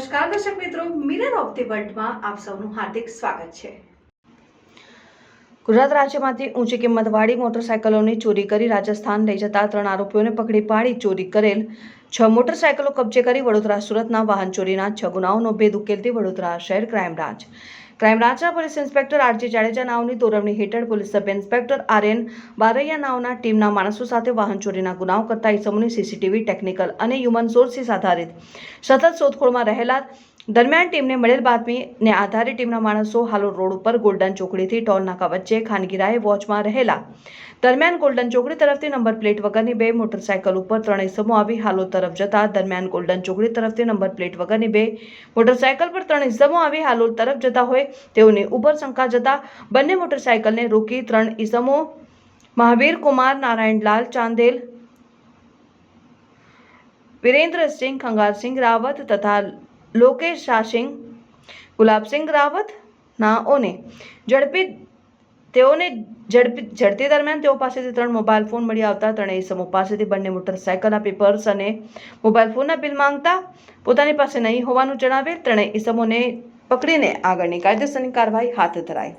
નમસ્કાર, દર્શક મિત્રો. મિરર ઓફ ધી વર્લ્ડમાં આપ સૌનું હાર્દિક સ્વાગત છે. ગુજરાત રાજ્યમાંથી ઊંચી કિંમતવાળી મોટરસાયકલોની ચોરી કરી રાજસ્થાન લઈ જતા ત્રણ આરોપીઓને પકડી પાડી ચોરી કરેલ છ મોટરસાયકલો કબજે કરી વડોદરા સુરતના વાહન ચોરીના છ ગુનાઓનો ભેદ ઉકેલતી વડોદરા શહેર ક્રાઇમ બ્રાન્ચ. ક્રાઇમ બ્રાન્ચના police inspector R G Jadeja નાવની દોરવણી હેઠળ police sub inspector R Baraiya નાવના ટીમના માણસો સાથે વાહન ચોરીના ગુનાઓ કરતા ઇસમોની સીસીટીવી, ટેકનિકલ અને હ્યુમન સોર્સિસ આધારિત સતત શોધખોળમાં રહેલા દરમિયાન ટીમને મળેલ બાતમીને આધારે ટીમના માણસો હાલોલ રોડ ઉપર ગોલ્ડન ચોકડીથી ટોલનાકા વચ્ચે ખાનગીરાએ વોચમાં રહેલા. દરમિયાન ગોલ્ડન ચોકડી તરફથી નંબર પ્લેટ વગરની બે મોટરસાયકલ ઉપર ત્રણેય સમૂહ આવી હાલોલ તરફ જતા દરમિયાન ગોલ્ડન ચોકડી તરફથી નંબર પ્લેટ વગરની બે મોટરસાયકલ પર ત્રણ ઇસમો આવી હાલોલ તરફ જતા હોય તેઓની ઉપર શંકા જતા બંને મોટરસાયકલને રોકી ત્રણ ઇસમો મહાવીર કુમાર નારાયણલાલ ચાંદેલ, વિરેન્દ્રસિંહ ખંગારસિંહ રાવત તથા લોકેશ શાસિંગ ગુલાબસિંહ રાવત નાઓને ઝડપી તેઓને ઝડપી ઝડપી દરમિયાન તેઓ પાસેથી ત્રણ મોબાઈલ ફોન મળી આવતા, ત્રણેય સમૂહ પાસેથી બંને મોટરસાયકલના પેપર્સ અને મોબાઈલ ફોનના બિલ માંગતા. પોતાની પાસે નહીં હોવાનું જણાવેલ, ત્રણેય ઇસમોને પકડીને આગળની કાયદેસરની કાર્યવાહી હાથ ધરાઈ.